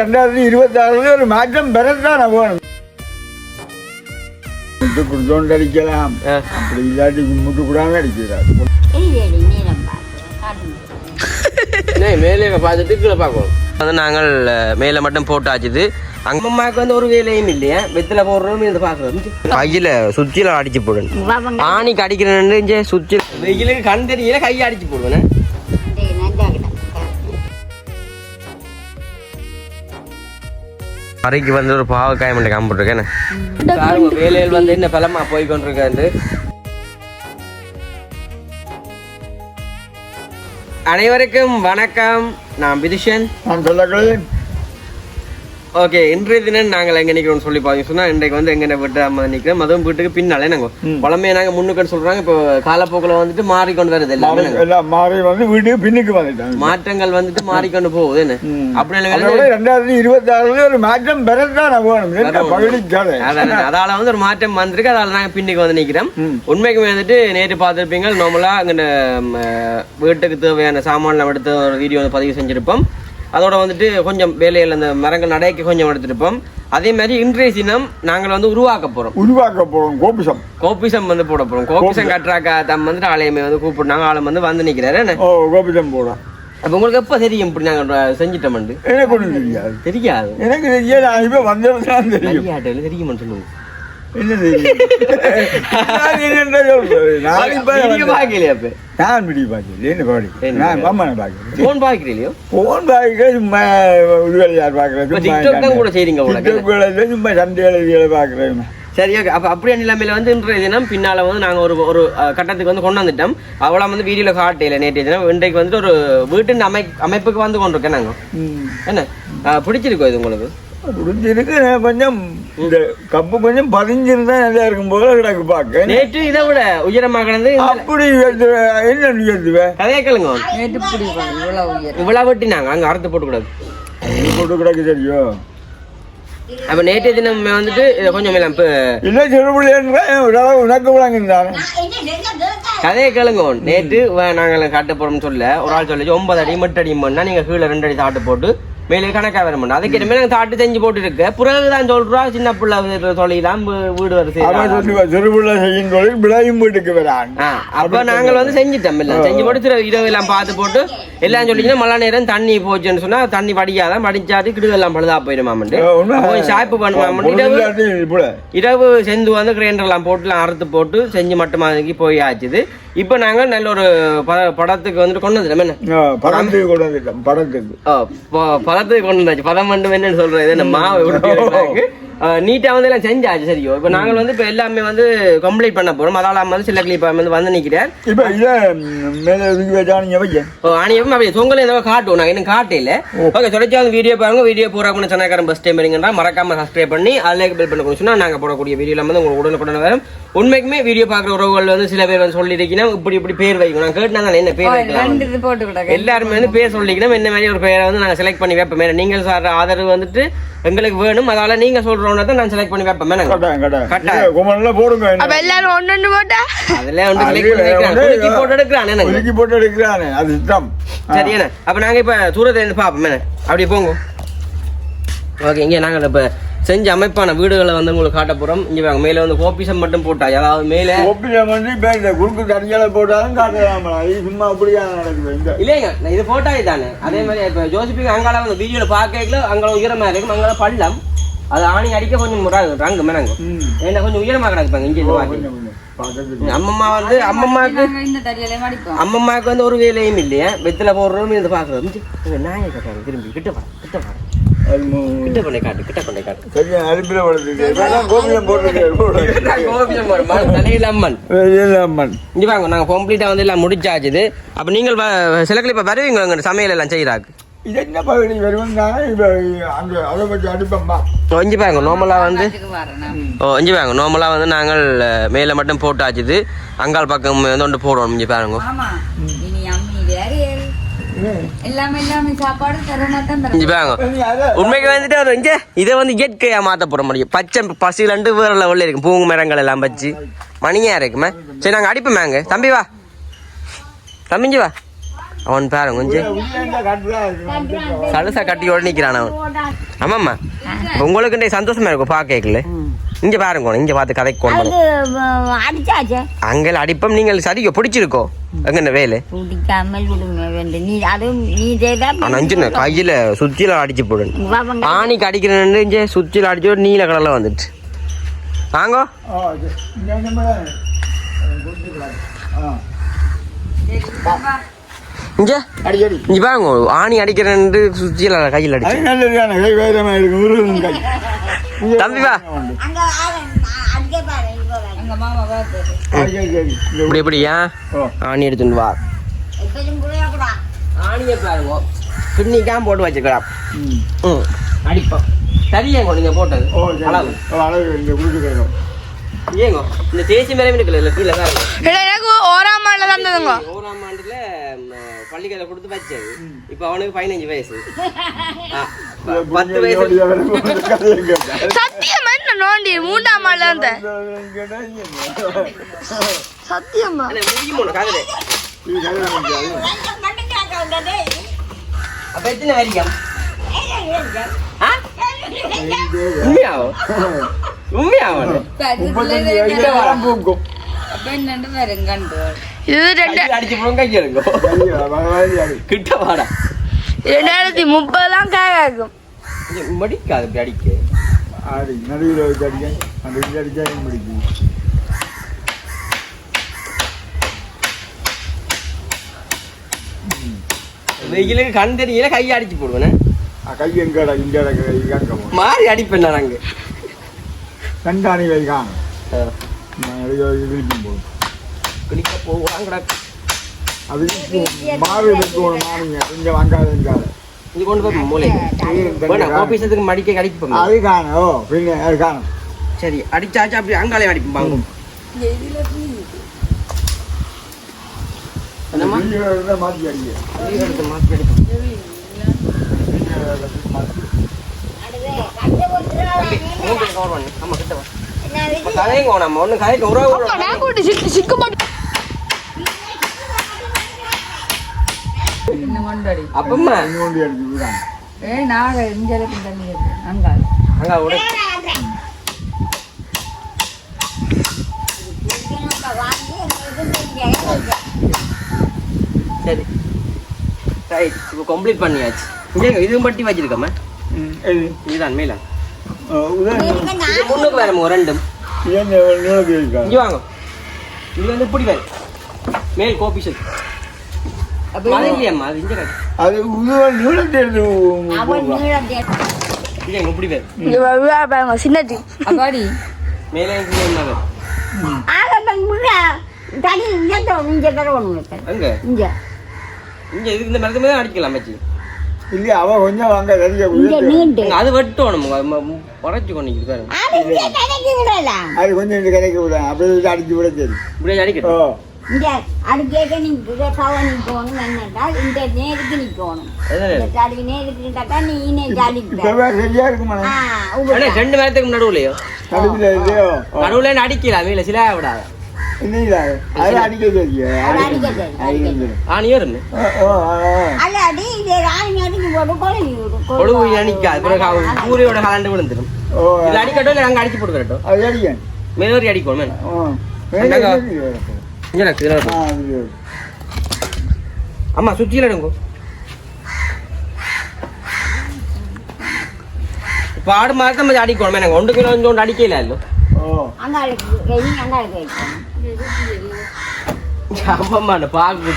ரெண்டாயிரத்தி இருபத்தி ஆறுல ஒரு மாற்றம் பெறத்தான் வேணும் முட்டு கொடுத்தோண்டு அடிக்கலாம். அப்படி இல்லாட்டி முட்டு கூடாம அடிக்கிறார். மேலே பார்த்துட்டு கீழே பார்க்கணும். வந்து நாங்கள் மேலே மட்டும் போட்டாச்சுது அங்கம்மாவுக்கு வந்து ஒரு வேலையும் இல்லையா. வெத்தில போடுறோம் இது பார்க்குறது கையில் சுத்தியில் அடிச்சு பாவங்க ஆணிக்கு அடிக்கிறேன்னு சுத்தி வெயிலுக்கு கண் தெரியல கையை அடிச்சு போடுவேன். அறைக்கு வந்து ஒரு பாவக்காய் மட்டும் காம்பிட்டுருக்கேன் வேலையில் வந்து என்ன பலமா போய் கொண்டிருக்காரு அனைவருக்கும் வணக்கம். நான் பிதிஷன். நான் சொல்லக்களே ஓகே இன்றைய தினம் நாங்கள் எங்க நிக்கிறோம் சொல்லி பார்த்தீங்க சொன்னா இன்றைக்கு வந்து எங்க விட்டு அம்மா நிக்கிறோம். மதுவும் வீட்டுக்கு பின்னாலே நாங்க பழமையை நாங்க முன்னுக்குன்னு சொல்றாங்க. இப்போ காலப்போக்கில் வந்துட்டு மாறிக்கொண்டு வருது எல்லாமே. எல்லாம் மாறி வந்து வீட்டுக்கு பின்னுக்கு வந்துட்டாங்க. மாற்றங்கள் வந்துட்டு மாறிக்கொண்டு போகுது. என்ன. அப்படி ரெண்டாயிரத்தி இருபத்தி ஆறுல ஒரு மாற்றம் பெறத்தான் வேணும். அதால வந்து ஒரு மாற்றம் வந்திருக்கு. அதால நாங்க பின்னுக்கு வந்து நிக்கிறோம். ம். உண்மைக்குமே வந்துட்டு நேற்று பார்த்துருப்பீங்க நார்மலா அங்கே வீட்டுக்கு தேவையான சாமான்லாம் எடுத்து ஒரு வீடியோ வந்து பதிவு செஞ்சிருப்போம். அதோட வந்துட்டு கொஞ்சம் வேலையில் அந்த மரங்கள் நடைக்கு கொஞ்சம் எடுத்திருப்போம் அதே மாதிரி இன்றைய தினம் நாங்கள் வந்து உருவாக்க போறோம். உருவாக்க போறோம் கோபிசம். கோபிசம் வந்து போட போறோம். கோபிசம். கட்டுறாக்கா தம் வந்துட்டு ஆலயமே வந்து கூப்பிடுனாங்க ஆளும் வந்து வந்து ஓ கோபிசம் போடும் அப்ப உங்களுக்கு எப்ப தெரியும் இப்படி நாங்க செஞ்சிட்டோம்ண்டு எனக்கு ஒன்றும் தெரியாது. தெரியாது. எனக்கு தெரியாது. இப்ப வந்தது தான் தெரியும். தெரியுமான்னு தெரியும் நான் நீங்க பார்க்கல என்ன பாடி பார்க்கல பார்க்க சும்மா யார் கூட செய்றீங்க. பார்க்கறது சும்மா சண்டை எழுதிகளை பார்க்குறேன் சரி ஓகே அப்போ அப்படியே நிலைமையில வந்து இன்றைய தினம் பின்னால வந்து நாங்கள் ஒரு ஒரு கட்டத்துக்கு வந்து கொண்டு வந்துட்டோம். அவ்வளோ வந்து வீடியோவில் காட்டையில் நேற்றைய தினம். இன்றைக்கு வந்துட்டு ஒரு வீட்டின் அமை அமைப்புக்கு வந்து கொண்டிருக்கேன் நாங்கள் என்ன? அஹ், பிடிச்சிருக்கோ இது உங்களுக்கு? புரிஞ்சிருக்கு நான் கொஞ்சம் இந்த கப்பு கொஞ்சம் பதிஞ்சிருந்தா நல்லா இருக்கும் போல கிடக்கு பார்க்க. நேற்று இதை விட உயரமாக கிடந்து அப்படி என்ன கதையை கேளுங்க. நேற்று பிடிப்பாங்க இவ்வளோ உயரம். இவ்வளோ வெட்டினாங்க அங்கே அறுத்து போட்டு கூடாது நீ போட்டு கிடக்கு சரியோ? அப்போ நேற்றைய தினம் வந்துட்டு இதை கொஞ்சம் இப்போ இல்லை ஓரளவு உனக்கு விளங்குந்தானே கதையை கேளுங்க. நேற்று வ- நாங்கள் காட்ட போறோம்னு சொல்ல ஒரு ஆள் சொல்லி ஒன்பது அடி மட்டு அடி பண்ணா நீங்க கீழே ரெண்டு அடி தாட்டு போட்டு மேலே கணக்கா வர மாட்டோம் அதுக்கு இனிமே நாங்கள் தாட்டு செஞ்சு போட்டு இருக்கு பிறகுதான் சொல்றா சின்ன பிள்ளை தொழிலாம் வீடு வர அவன் சொல்லுவா சிறுபிள்ளை செய்யும் தொழில் விளையும் வீட்டுக்கு வரான். அப்ப நாங்கள் வந்து செஞ்சுட்டோம் இல்ல செஞ்சு போட்டு திரு இரவு எல்லாம் பார்த்து போட்டு எல்லாம் சொல்லிச்சுன்னா மழை நேரம் தண்ணி போச்சுன்னு சொன்னா தண்ணி வடியாதான் வடிச்சாது கிடு எல்லாம் பழுதா போயிடுமாமண்டு கொஞ்சம் ஷாய்ப்பு பண்ணுவாமண்டு இரவு இரவு செந்து வந்து கிரைண்டர்லாம் போட்டுலாம் அறுத்து போட்டு செஞ்சு மட்டும் போய் ஆச்சுது இப்போ நாங்கள் நல்ல ஒரு படத்துக்கு வந்துட்டு கொண்டு வந்துட்டோம். என்ன? படத்துக்கு கொண்டு வந்துட்டோம் படத்துக்கு. பதத்துக்கு கொண்டு வந்தாச்சு. பதம் மட்டும் என்னன்னு சொல்றது மாவு உருட்டி நீட்டா வந்து எல்லாம் செஞ்சாச்சு சரியோ. இப்போ நாங்கள் வந்து இப்போ எல்லாமே வந்து கம்ப்ளீட் பண்ண போறோம். அதால வந்து சில கிளிப் வந்து வந்து நிக்கிறேன் இப்ப ம், மேலே ஓ அப்படியே தொங்கல் ஏதோ காட்டுவோம். நாங்கள் இன்னும் காட்டையில ஓகே சொல்லிச்சு அந்த வீடியோ பாருங்க. வீடியோ போறாங்க சொன்னாக்காரன் பஸ் டைம் இருங்கன்றா மறக்காம சப்ஸ்கிரைப் பண்ணி அதில் பெல் பண்ண சொன்னா நாங்கள் போடக்கூடிய வீடியோல வந்து உங்களுக்கு உடனுக்குடன் வரும். உண்மைக்குமே வீடியோ பார்க்குற உறவுகள் வந்து சில பேர் வந்து சொல்லியிருக்கீங்கன்னா இப்படி இப்படி பேர் வைக்கணும் நான் கேட்டா என்ன பேர் வைக்கலாம்? எல்லாருமே வந்து பேர் சொல்லிக்கணும். என்ன மாதிரி ஒரு பேரை வந்து நாங்கள் செலக்ட் பண்ணி வைப்போம். நீங்கள் சார் ஆதரவு வந்துட்டு எங்களுக்கு வேணும். அதால நீங்க தான் நான் செலக்ட் பண்ணி வைப்பேன். கட்டாயம். இது குமரன்ல போடுங்க அப்ப எல்லாரும் ஒண்ணு ஒண்ணு போட்டா? அதெல்லாம் வந்து அது select பண்ணி வைக்கிறான். வந்து குலுக்கி போட்டு எடுக்கிறான் எனக்கு போட்டு எடுக்கிறானே அது சுத்தம். சரி என்ன? அப்ப நாங்க இப்ப தூரத்துல இருந்து பாப்போம் மேடம் அப்படியே போங்க. ஓகே இங்க நாங்க இப்ப செஞ்ச அமைப்பான வீடுகளை வந்து உங்களுக்கு காட்ட போறோம். இங்க வாங்க மேல வந்து கோபிசம் மட்டும் போட்டா அதாவது மேல ஒப்பிடம் வந்து இந்த குறுக்கு தனியால போட்டாலும் காட்டலாமா இது சும்மா அப்படியா நடக்குது இல்லைங்க நான் இது போட்டாலே தானே. அதே மாதிரி இப்ப ஜோசிபிக்கு அங்கால வந்து வீடியோல பார்க்கல அங்கே உயரமா இருக்கும் அங்கால பள்ளம். அது ஆணி அடிக்க கொஞ்சம் ரங்கு மேனங்க. ஏன்னா கொஞ்சம் உயரமா கிடக்குப்பாங்க இங்க கொஞ்சம் பார்க்கறதுக்கு. அம்மம்மா வந்து இந்த மடிப்போம் அம்மம்மாக்கு வந்து ஒரு வேலையும் இல்லையா. வெத்தில போடுறோம் இது இங்க நாயை கட்டாங்க திரும்பி கிட்ட வர கிட்ட வர கிட்ட பண்ணை காட்டு கிட்ட பண்ணை காட்டு. சரியா கோபிலம் தலையில அம்மன் அம்மன் இங்க வாங்க நாங்க கம்ப்ளீட்டா வந்து எல்லாம் முடிச்சாச்சுது. அப்ப நீங்கள் வ- சில இப்ப வருவீங்க சமையல் எல்லாம் செய்யறாக்கு? இது என்ன பகுதி வருவா இப்ப அங்க அதை வச்சு அடிப்பம்பா இஞ்சி பாருங்க நார்மலா வந்து ஓ இஞ்சி பாருங்க நார்மலா வந்து நாங்கள் மேல மட்டும் போட்டாச்சுது அங்கால் பக்கம் வந்து ஒன்று போடுவோம் இஞ்சி பாருங்க உண்மைக்கு வந்துட்டு ஒரு இங்க இதை வந்து இயற்கையா மாத்த போற முடியும் பச்சை பசிலண்டு வேற லெவல்ல இருக்கும் பூங்கு மரங்கள் எல்லாம் வச்சு மணியா இருக்குமே சரி நாங்க அடிப்போமேங்க தம்பி வா தம்பிஞ்சி வா அவன் பாருங்க கொஞ்சம். சலுசா கட்டியோட நிக்கிறான் அவன். ஆமாம்மா. உங்களுக்கு இந்த சந்தோஷமா இருக்கும் பார்க்கல இங்க பாருங்க இங்க பார்த்து கதைக்கு கொண்டு அடிச்சாச்சே. அங்கே அடிப்பம் நீங்கள் சரியோ பிடிச்சிருக்கோ? எங்க இந்த வேலை? பிடிக்காமல் நீ அதுவும் நீ செய்தா கையில சுத்தியில அடிச்சு போடணும் ஆணிக்கு அடிக்கிறேன்னு இங்கே சுத்தியில அடிச்சு நீல கலர்ல வந்துட்டு. வாங்கோ. ஆ, இது. இங்க. ஆ. இங்க அடி அடி இங்க பாருங்க ஆணி அடிக்கிறேன்னு சுத்தியில கையில் அடிச்சு. நல்லதுதானே கை வேதமா இருக்கு முருகன் கை. தம்பி வா. இப்படி ஓ. ஆணி எடுத்துட்டு வா. ஆணியை பாருங்க. பின்னிக்காம போட்டு வச்சுக்கலாம். ம். ம் அடிப்போம் சரியாங்க நீங்க போட்டது. அளவு. அளவு இந்த கொடுத்துக்கிறோம் ஏங்க இந்த தேசிய மேலே இருக்குல்ல இல்லை கீழே தான் இருக்கும் எனக்கு ஓராம் ஆண்டுல தான் ஓராம் ஆண்டுல பள்ளிக்கடை கொடுத்து வச்சது இப்போ அவனுக்கு பதினஞ்சு வயசு. பத்து வயசு சத்தியமா நோண்டி? மூன்றாம் ஆண்டுல இருந்த சத்தியமா? அப்ப எத்தனை வரைக்கும் ஆ? உண்மையாவோ? உண்மையாவோ? அப்ப என்னண்டு வரும் கண்டு. இது ரெண்டு அடிச்சு போடும் கையில் இருக்கும் கிட்ட வாடா ரெண்டாயிரத்தி கேக்கும் மடிக்காது இப்படி அடிக்க. நடுவில் வச்சு அடிக்க அந்த அடிச்சா முடிக்கும் வெயிலுக்கு கண் தெரியல கையை அடிச்சு போடுவேன். கை எங்கடா இங்க இங்க மாறி அடிப்பேன் நான் அங்கே. கண்டாணி வை காணும். விருப்பம் போகும் குளிக்க போவாங்கடா அது மாறு வைக்கணும் மாறுங்க இங்க வாங்காதுங்க இது கொண்டு போய் மூளை மடிக்க கடிப்போம். அது காணும். பின்ன அது காணும். சரி அடிச்சாச்சு அப்படி அங்காலே அடிப்போம் வாங்க. என்னம்மா? வீடியோ இருந்தா மாத்தி அடிக்க மாத்தி அடிப்போம். கிட்ட கதைங்க நம்ம ஒண்ணு கதைக்கு உறவு சிக்கு சிக்கு அப்பம்மா. ஏ நாங்க இங்க தண்ணி அங்க விட. சரி. ரைட் இப்போ கம்ப்ளீட் பண்ணியாச்சு. இங்க இதுவும் பட்டி வச்சிருக்கோமே? இது இதுதான் மேல. முன்னுக்கு வேற ரெண்டும். இங்க வாங்க. இது வந்து இப்படி வேறு மேல் கோபி செட் அப்பாடி மேலே இங்க இங்க தரணும் அங்க? இங்க. இங்க இதுக்கு இந்த மரத்து மேலே அடிக்கலாம் மச்சி. இல்லையா? அவ கொஞ்சம் வாங்க இங்க நீண்டு. அது வெட்டணும். உரைச்சு கொண்டு பாருங்க. அது கொஞ்சம் இந்த கடைக்கு விட. அப்படியே இது அடிச்சு விட சரி இப்படியே அடிக்கட்டும். அது கேட்க நீங்க கவ நிக்கணும் என்னட்டால் இந்த நேருக்கு நிக்கணும் அதான் இந்த தடி நேருக்கு நின்றாக்கா நீ அடிப்ப இப்பவே சரியா இருக்குமா? ரெண்டு மரத்துக்கு நடுவுலையோ நடுவில். நடுவுல அடிக்கலாம் மேல சில விடாத. கூரையோட கலண்டு விழுந்துடும் ஓ இது அடிக்கட்டும் இல்லை நாங்கள் அடிச்சு அடிக்க மேலோரி அது அம்மா சுற்றியில் எடுங்கோ இப்போ ஆடு மாதிரி நம்ம அடிக்கணும் எனக்கு ஒன்று கிலோ கொஞ்சம் அடிக்கல இல்லோ அந்த பாக்கு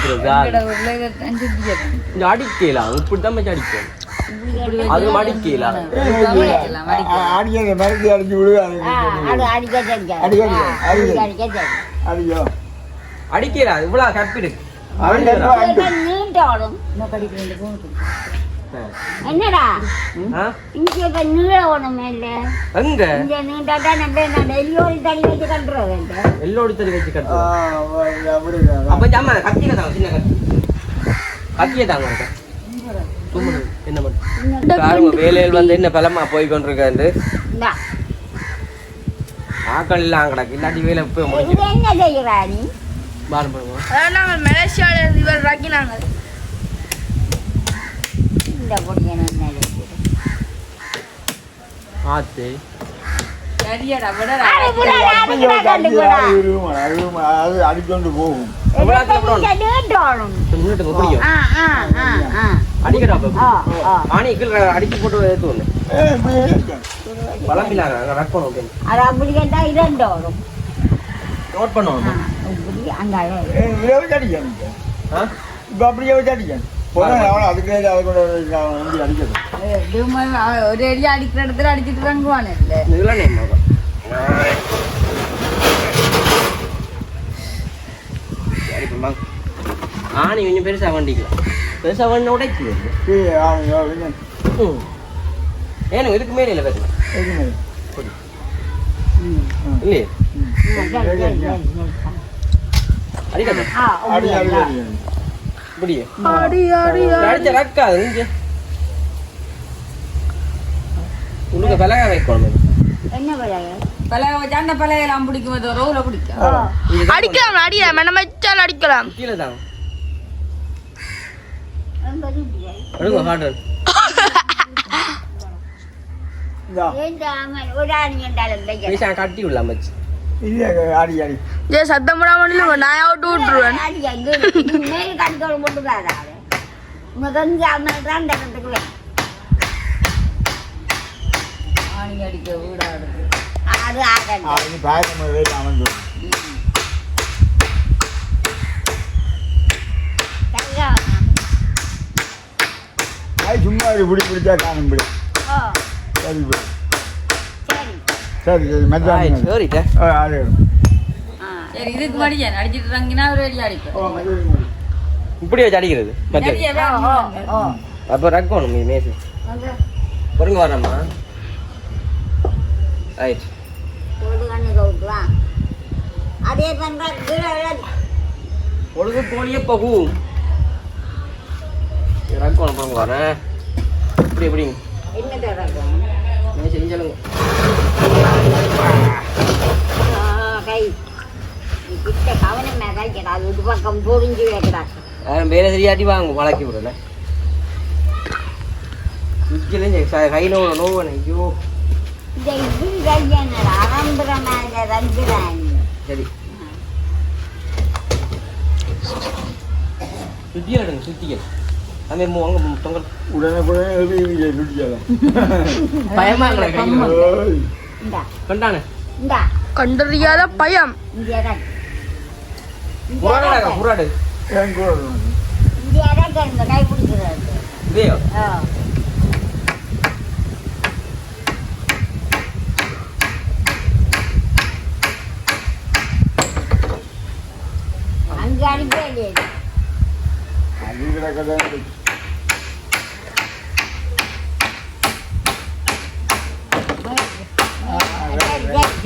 இந்த அடிக்கலாம் இப்படி தான் வச்சு அடிக்கணும் அது அடிக்கலாம் அடிக்க மருந்து அடிச்சு விடு அது ஆ, அது அடிக்க அடிக்கலாம் இவ்வளோ கப்பி இருக்கு அவன் எப்போ அடிக்க நீண்டோடும் என்னடா? இங்க இப்ப நீள ஒண்ணுமே இல்ல. எங்க? இங்க நீண்டாட்டா நம்ம நான் வச்சு கட்டுறது எல்லோடி தறி வச்சு ஆ, கட்டுவோம் அப்படி அப்ப ஜாமா கத்தியில தாங்க சின்ன கத்தி. கத்தியே தாங்க இருக்க சும்மா என்ன பண்ணு? பாருங்க வேலையில் வந்து என்ன பலமா போய் கொண்டிருக்காரு. ஆக்கள் எல்லாம் கிடக்கு. இல்லாட்டி வேலை போய் இது முடிஞ்சு என்ன பாருங்க நாங்கள் இருந்து இவர் ராக்கினாங்க. இந்த ஆத்து அடிக்கொண்டு போகும் அடிச்சு போட்டு அடிக்கணும் இப்ப. அப்படியே அடிக்கணும் இதெல்லாம் நேம் சரி இப்போ வாங்க. ஆணி கொஞ்சம் பெருசாக வண்டிக்கலாம். பெருசாக வண்டி ம். ஏனுங்க இதுக்கு மேலே இல்லை எதுவுமே. இல்லையே? அடிக்காத அடி, அடி, அடி. இப்படியே ஆடி ஆடி அடிச்ச ரக்காது நீங்க உனக்கு பலகா வைக்கணும். என்ன பழைய பழைய வச்சாண்ட பிடிக்கும் அது ரோல பிடிக்கும். அடிக்கலாம் அடிக்கலாம். நம்ம வச்சாலும் அடிக்கலாம். கீழே தான்? எடுங்க ஹார்டர் கட்டி விடலாம் அடி ஏ சத்தம் போடாம. நான் அவுட்டு விட்டுருவேன் சும்மா ஒரு பிடி பிடிச்சா காணும் பிடி சரி சரி. மச்சான் சரிட்டேன் ஆ, அது ஆ. சரி இதுக்கு மடிச்சேன் அடிச்சிட்டு தங்கினா ஒரு அடி மச்சான். இப்படி வச்சு அடிக்கிறது. ஓ. அப்போ ரக்கணும் நீ மேசு பொருங்க வரம்மா ரைட். அதே விழாது. ஒழுங்கு கோழியே போகும் ரக்கணும் பொருங்க வரேன் இப்படி எப்படி என்ன இஞ்சலுங்க ஆ, கை நீ கிட்ட கவனமே கைக்கடா அது இது பக்கம் பொறிஞ்சு வைக்கடா வேலை சரியாட்டி வாங்க வளக்கி விடல சுவிட்சில் கையில் ஒரு நோவன ஐயோ இந்த இது கையனடா சரி உடனே உடனே பயமா கண்டானே. இந்தா. கண்டறியாத பயம். இந்த இடம் இந்த புறாடா இடம் புறாடு என் கூட வரணும். இந்த இடம் இந்த கை பிடிக்கிறது இதேயோ ஆ அங்கே அனுப்பவே இல்லையே அது கிடக்கதான் இருக்கு. சரி சரி சரி விடு காணும் பிடி. சரி, கிழிக்காத. சரி அது சும்மா ஒரு எந்த டைம் பிடிச்சா காணும் அப்புறம் கலண்டு விழாது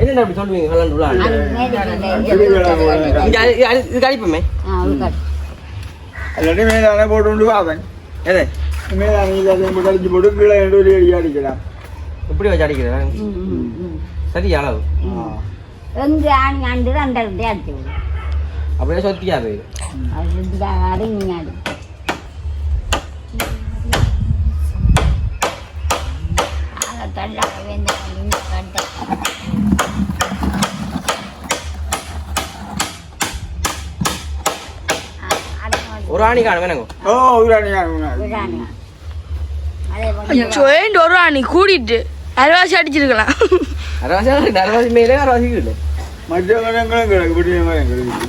என்னடா அப்படி சொல்லுவீங்க இது- கழிப்போமே மேலான போட்டு அவன் எது மேலான இல்லாத போட்டு கீழே ரெண்டு ஒரு அடி அடிக்கிறான் இப்படி வச்சு அடிக்கிறேன் ம் சரி அளவு எங்க ஆணி ஆண்டு அந்த இடத்துல அடிச்சு அப்படியே சொத்தியா போயிடு அது இதுக்காக ஆடு நீ ஆடு ஆக தள்ளாக வேண்டாம் இந்த கட்டை ஆ, அது மாதிரி ஒரு ஆணி காணும் வேணாங்க ஓ போல ஐயோ ஏண்டு ஒரு அணி கூடிட்டு அரைவாசி அடிச்சிருக்கலாம். அரவாசி அரவாசி மேலே அரவாசி இல்லை மற்ற மரங்களும் கிடக்கு பெரிய மரம் கிடக்கு.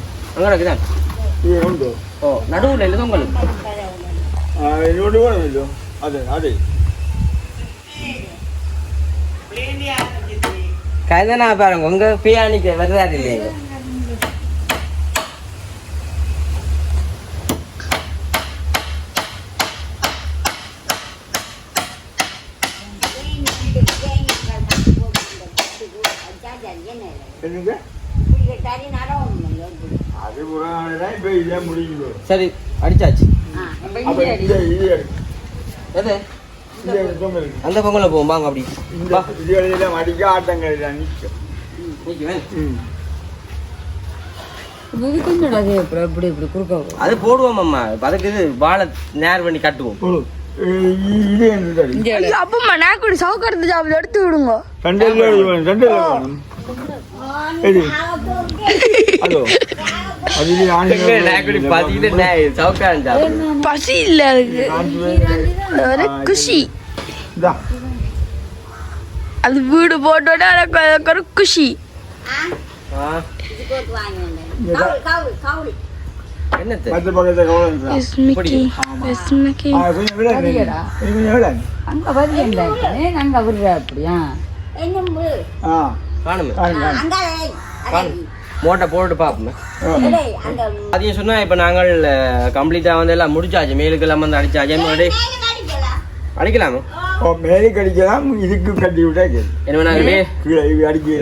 கதனா பாருங்க உங்க பியானிக்கு வருதாது இல்லையா என்னங்க அது புறாதான் இப்போ இதே முடியுங்க சரி அடிச்சாச்சு. அந்த பொங்கல போவோம் வாங்க அப்படி. அடிக்க ஆட்டங்கள் அது போடுவோம் அம்மா. அதுக்கு இது வாழை நேர் பண்ணி கட்டுவோம். அப்பம்மா நான் கூட சவுக்கரத்து ஜாப் எடுத்து விடுங்க. ஹலோ. பசி இல்லை அதுக்கு. அது ஒரு குஷி. அது வீடு போட்டோட எனக்கு ஒரு குஷி. அப்படியா? மோட்டை போட்டு பார்ப்போமே அதையும் சொன்னா இப்ப நாங்கள் கம்ப்ளீட்டா வந்து எல்லாம் முடிச்சாச்சு. மேலுக்கு எல்லாம் வந்து அடிச்சாச்சு. அடிக்கலாமா? ஓ மேலே கடிக்கலாம் இதுக்கு கட்டி விட்டா என்ன நாங்கள்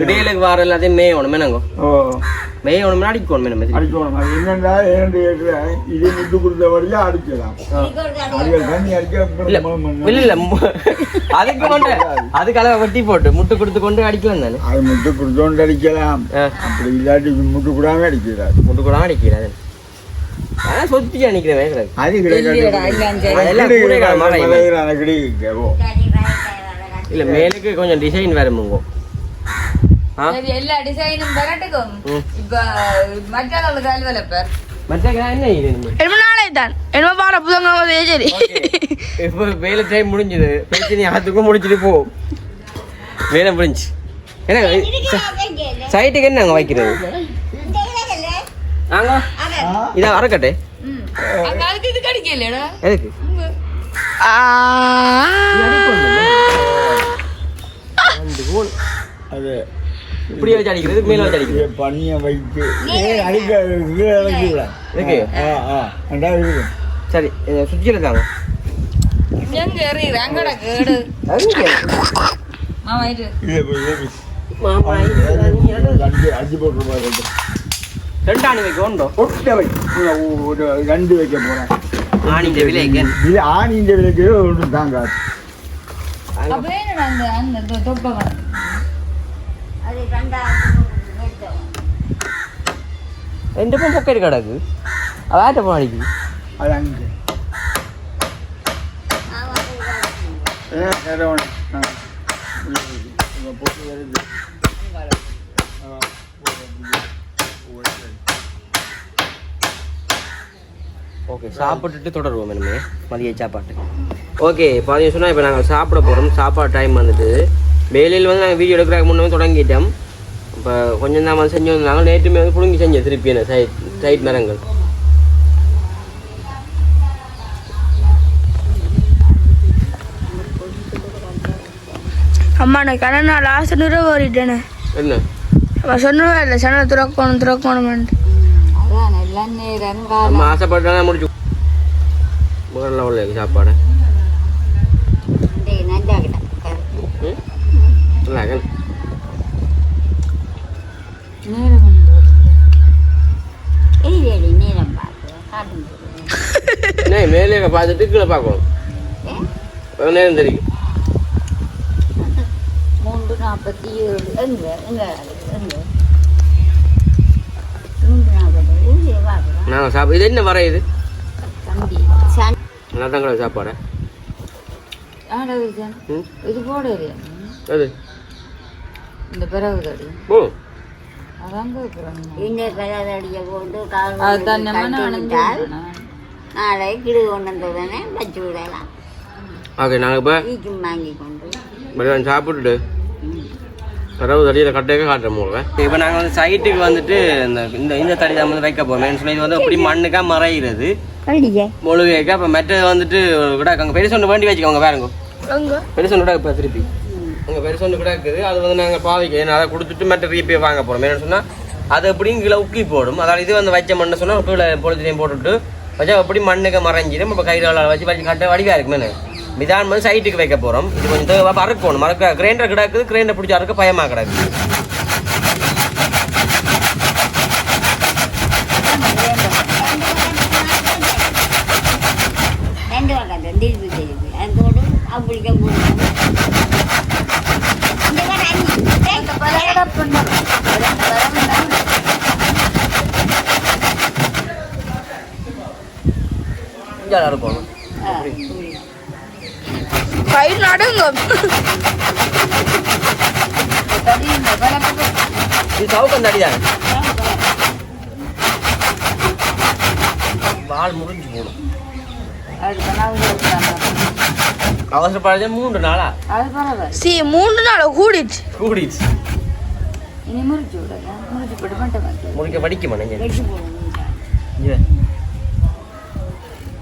இடையிலுக்கு வார எல்லாத்தையும் மேயணும். நாங்க ஓ. மேயணும் அடிக்கணும் நம்ம அடிக்கணும் அது என்னண்டா இரண்டு ஏக்கர் இது முட்டு கொடுத்த வரையும் அடிக்கலாம் அடிக்கல் தண்ணி அடிக்க இல்ல அதுக்கு கொண்டு அதுக்கு அளவு வெட்டி போட்டு முட்டு கொடுத்து கொண்டு அடிக்கலாம் தானே. அது முட்டு கொடுத்தோண்டு அடிக்கலாம். அப்படி இல்லாட்டி முட்டு கூடாம அடிக்கிறார். முட்டு கூட அடிக்கிறாரு. அதான் சொத்தி அடிக்கிறேன் அது. கிடையாது. இல்ல. மேலுக்கு கொஞ்சம் டிசைன் வேற முங்கும். ஆ சரி எல்லா டிசைனும் வரட்டுக்கும் ம். இப்ப மற்றவர்களுக்கு அலுவல பேர் மற்ற கிரகம் என்ன இது நம்ம? என்ன நாளே தான் என்ன பாரு புதங்க சரி இப்போ வேலை டைம் முடிஞ்சது பிரச்சனை அதுக்கும் முடிச்சுட்டு போ வேலை முடிஞ்சு என்ன சைட்டுக்கு என்ன அங்கே வைக்கிறது நாங்க இதான் அறக்கட்டே அங்க அதுக்கு இது கிடைக்கலடா எதுக்கு ரெண்டு கோல் அது இப்படி வச்சு அடிக்கிறது மேல வச்சு அடிக்கிறது. பண்ணிய வைத்து. அடிக்க இருக்கு. இருக்கு. சரி சுவிட்சில் தாங்க எங்க எறியுற அங்கட கேடு? மாமா இது மாமா இது அஞ்சு போட்டு பாரு ரெண்டு. ஆணி வைக்க உண்டோ? தாங்க ரெண்டு பக்கம் பொக்கெட் கிடக்கு அதாட்ட போன அடிக்கு அது அங்கே ஓகே சாப்பிட்டுட்டு தொடருவோம் இனிமேல் மதிய சாப்பாட்டு ஓகே பாதி சொன்னால் இப்போ நாங்கள் சாப்பிட போகிறோம் சாப்பாடு டைம் வந்துட்டு வேலையில் வந்து நாங்கள் வீடியோ எடுக்கிறதுக்கு முன்னே தொடங்கிட்டோம். இப்போ கொஞ்சம் தான் வந்து செஞ்சு வந்தாங்க. நேற்றுமே வந்து புடுங்கி செஞ்சேன் திருப்பி என்ன சைட் சைட் மரங்கள். அம்மா நான் கண்ணா லாஸ்ட் நிறுவ ஓடிட்டேனே. என்ன? அவன் சொன்னவே இல்லை சண்டை துறக்கணும் துறக்கணுமென்ட்டு. அதான் எல்லாம் நேரம் நம்ம காலம். ஆசைப்பட்டா முடிச்சு முதல்ல உள்ள சாப்பாடு. மேலே பார்த்துட்டு கீழே பார்க்கணும். நேரம் தெரியும். மூன்று நாற்பத்தி ஏழு. எங்க எங்க எங்க? நாங்கள் சாப்பிட இது என்ன வர இது? நல்லா தான் சாப்பாடு. இது போடுறியா அது இந்த பிறகு தடி ஓ கலரடியை போட்டு அதுதான் நம்ம நானும் நாளை கிடு கொண்டு வந்தவுடனே வச்சு விடலாம். ஓகே நாங்கள் இப்போ வீக்கும் வாங்கி கொண்டு மதியானம் சாப்பிட்டுட்டு கடவுள் தடியில் கட்டையாக காட்டுற மூலம் இப்போ நாங்கள் வந்து சைட்டுக்கு வந்துட்டு இந்த இந்த இந்த தடி தான் வந்து வைக்க போகிறோம் சொல்லி இது வந்து அப்படி மண்ணுக்கா மறைகிறது மொழுகைக்கா அப்போ மெட்டது வந்துட்டு கூட அங்கே பெருசொண்டு வேண்டி வச்சுக்கோங்க வேறுங்க எங்க பெருசொண்டு கூட இப்போ திருப்பி. அங்கே பெருசொண்டு கூட இருக்குது அது வந்து நாங்கள் பாவிக்க நான் அதை கொடுத்துட்டு மெட்ட திருப்பி வாங்க போகிறோம் என்னன்னு சொன்னால் அது எப்படியும் கீழே உக்கி போடும். அதாவது இது வந்து வச்ச மண்ணை சொன்னால் கீழே பொழுதுலையும் போட்டுட்டு வச்சா அப்படி மண்ணுக்கு மறைஞ்சிடும் இப்போ கையில் வச்சு வச்சு கட்ட வடிவாக இருக்குமே மிதான் வந்து சைட்டுக்கு வைக்க போகிறோம் இது கொஞ்சம் தேவை மறக்கணும் மறக்க கிரைண்டர் கிடக்குது கிரைண்டர் பிடிச்சா இருக்க பயமாக கிடக்குது ரெண்டு பக்கம் திருப்பி திருப்பி அதோடு அப்படிக்க முடியும் இந்த கடை அஞ்சு. டேய், இங்கே இருக்கும் கை வளர்ப்பு இது சவுக்கம் தடி தானே வால் முடிஞ்சு போடும். அவசரப்படாதே மூன்று நாளா? சி மூன்று நாள் கூடிச்சு கூடிச்சு முடிக்க படிக்க மாட்டேங்க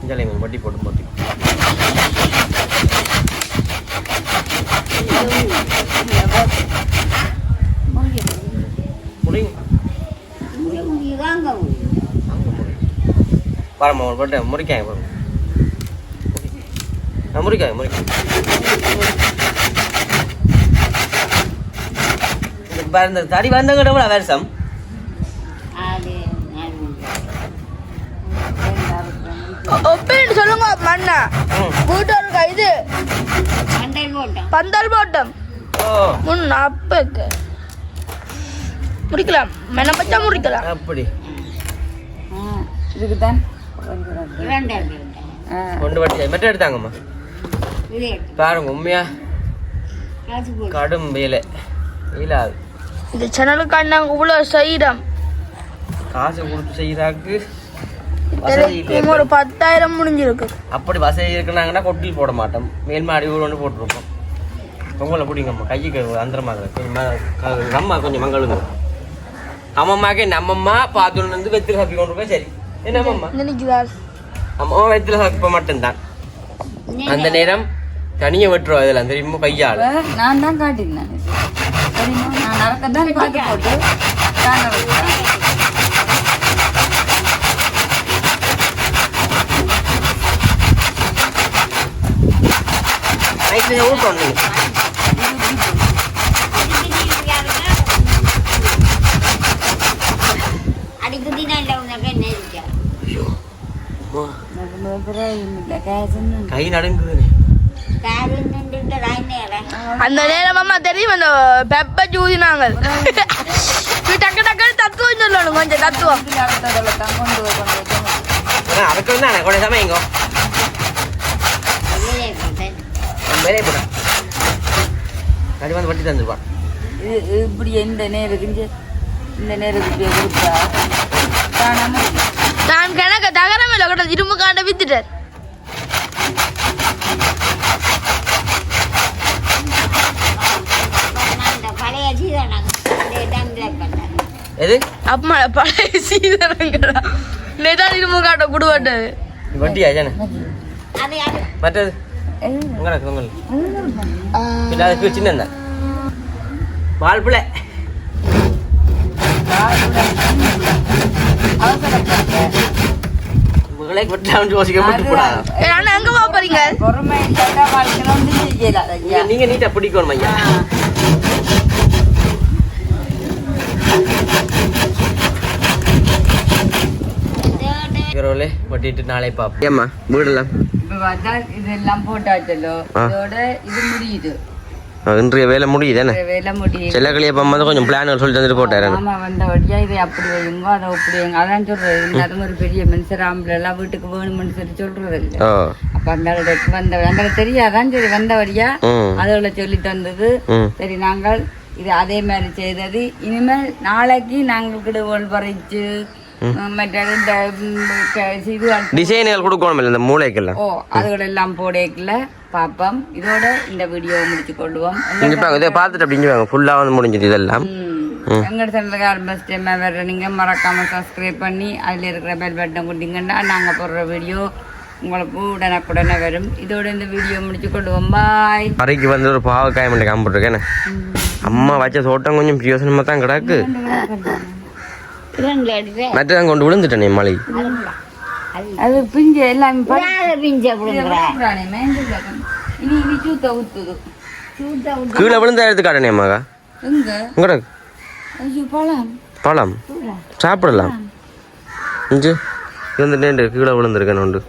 வெட்டி போடுங்க வட்டி போட்டு போட்டு பாருமா ஒரு பட்டு முறிக்காங்க பாருங்க நான் முறிக்காங்க முறிக்காங்க இந்த தடி வந்தங்கிட்ட கூட வருஷம் அது ஒப்பேன்னு சொல்லுங்க மண்ணா இது மண்டல் போட்டோம் பந்தல் போட்டோம். ஓ முன் அப்பக்கு முடிக்கலாம். மெனப்பச்சா முடிக்கலாம். அப்படி. இதுக்கு தான் கொண்டு வட்டி மெட்ட எடுத்தாங்கம்மா. இது பாருங்க உண்மையா? கடும் வேலை. இயலாது இந்த சேனலுக்கு நாங்கள் இவ்வளோ செய்கிறோம் காசு கொடுத்து செய்யறாக்கு ஒரு பத்தாயிரம் முடிஞ்சிருக்கு. அப்படி வசதி இருக்குனாங்கன்னா கொட்டில் போட மாட்டோம். மேல் மாடி வீடு ஒன்று போட்டிருப்போம். பொங்கலை பிடிங்கம்மா. கைக்கு அந்தரமாக கொஞ்சம் அம்மா கொஞ்சம் மங்களுங்க அம்மம்மாக்கு நம்மம்மா பார்த்து வந்து வெத்தில சாப்பி கொண்டு போய் சரி. என்ன அம்மம்மா? அம்மா வெத்தில சாப்பிப்ப மட்டும்தான். அந்த நேரம் தனியாக வெட்டுருவோம் அதெல்லாம் தெரியுமா? கையால். நான் தான் காட்டினேன் நான் நடக்க தான் பார்த்து போட்டு நான் நடக்கிறேன். நைட்டில் ஊட்டணும் நீங்கள் அடிக்கடி நல்ல உனக்கு என்ன இருக்கா எனக்கு முதல்ல இல்லை கேசுன்னு கை நடுங்குதுன்னு காது நின்றுட்டு ராயினேரேன் அந்த நேரம் அம்மா தெரியும் அந்த பெப்ப ஜூதினாங்க டக்கு டக்குன்னு தத்துவம் சொல்லணும் கொஞ்சம் தத்துவம். அதுக்கு தானே கொஞ்சம் சமைங்க வெளியே போட்டேன் வேலையை போட்டேன் கடி வந்து வட்டி தந்துருப்பான் இது இப்படி இந்த நேருக்கு இந்த நேருக்கு கொடுத்தா நான் கணக்க தகரம் இல்லை கூட இரும்பு காண்ட வித்துட்டார். எது? அம்மா பழைய சீதனங்களா நேதான் இரும்பு காட்ட குடுவாட்டது வட்டியா மற்றது? சின்ன வாழ்ப்புல யோசிக்க போறீங்க நீங்க நீட்டா பிடிக்கணும் ஐயா வட்டிட்டு நாளை பார்ப்போம் ஏம்மா வீடெல்லாம் இப்ப பார்த்தா இதெல்லாம் போட்டாச்சல்லோ ஆ. இதோட இது முடியுது. இன்றைய வேலை முடியுதானே இந்த வேலை முடியுது. வந்து கொஞ்சம் பிளான் சொல்லி தந்துட்டு போட்டாரு. ஆமா வந்தபடியா இதை அப்படி வையுங்க அதை அப்படி வைங்க அதான் சொல்றது எல்லாரும் ஒரு பெரிய மனுஷர் ஆம்பளை எல்லாம் வீட்டுக்கு வேணும்னு சொல்லி சொல்றது இல்லை அப்ப அந்த வந்த அந்த தெரியாதான் சரி வந்தபடியா அதோட சொல்லி தந்தது. சரி நாங்கள் இது அதே மாதிரி செய்தது. இனிமேல் நாளைக்கு நாங்கள் கிடுவோல் பறிச்சு டிசைன்கள் கொடுக்கணும் இந்த மூளைக்கெல்லாம்? ஓ அதுகளெல்லாம் போடேக்கல பார்ப்போம் இதோட இந்த வீடியோவை முடிச்சு கொள்வோம் கண்டிப்பாக இதை பார்த்துட்டு அப்படிங்க வாங்க ஃபுல்லாக வந்து முடிஞ்சது இதெல்லாம். ம். எங்கட சேனலுக்கு ஆரம்பிச்சு டைம் வேற நீங்க மறக்காம சப்ஸ்கிரைப் பண்ணி அதுல இருக்கிற பெல் பட்டன் கொடுத்தீங்கன்னா நாங்க போடுற வீடியோ உங்களுக்கு உடனுக்குடனே வரும். இதோட இந்த வீடியோ முடிச்சு கொள்வோம் பாய் அறைக்கு வந்து ஒரு பாவக்காய் மட்டும் காம்பிட்டுருக்கேன் அம்மா வச்ச தோட்டம் கொஞ்சம் பிரியோசனமாக தான் கிடக்கு. மற்றதான் கொண்டு விழுந்துட்டேனே மலை. அது பிஞ்சு எல்லாம் பிஞ்ச கீழே விழுந்த எடுத்து எங்க? இங்கட. ஐயோ பழம். பழம். சாப்பிடலாம். இஞ்சு. இருந்துட்டேன் கீழே விழுந்திருக்கேன் உண்டு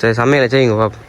சரி சமையலை செய்யுங்க பாப்போம்.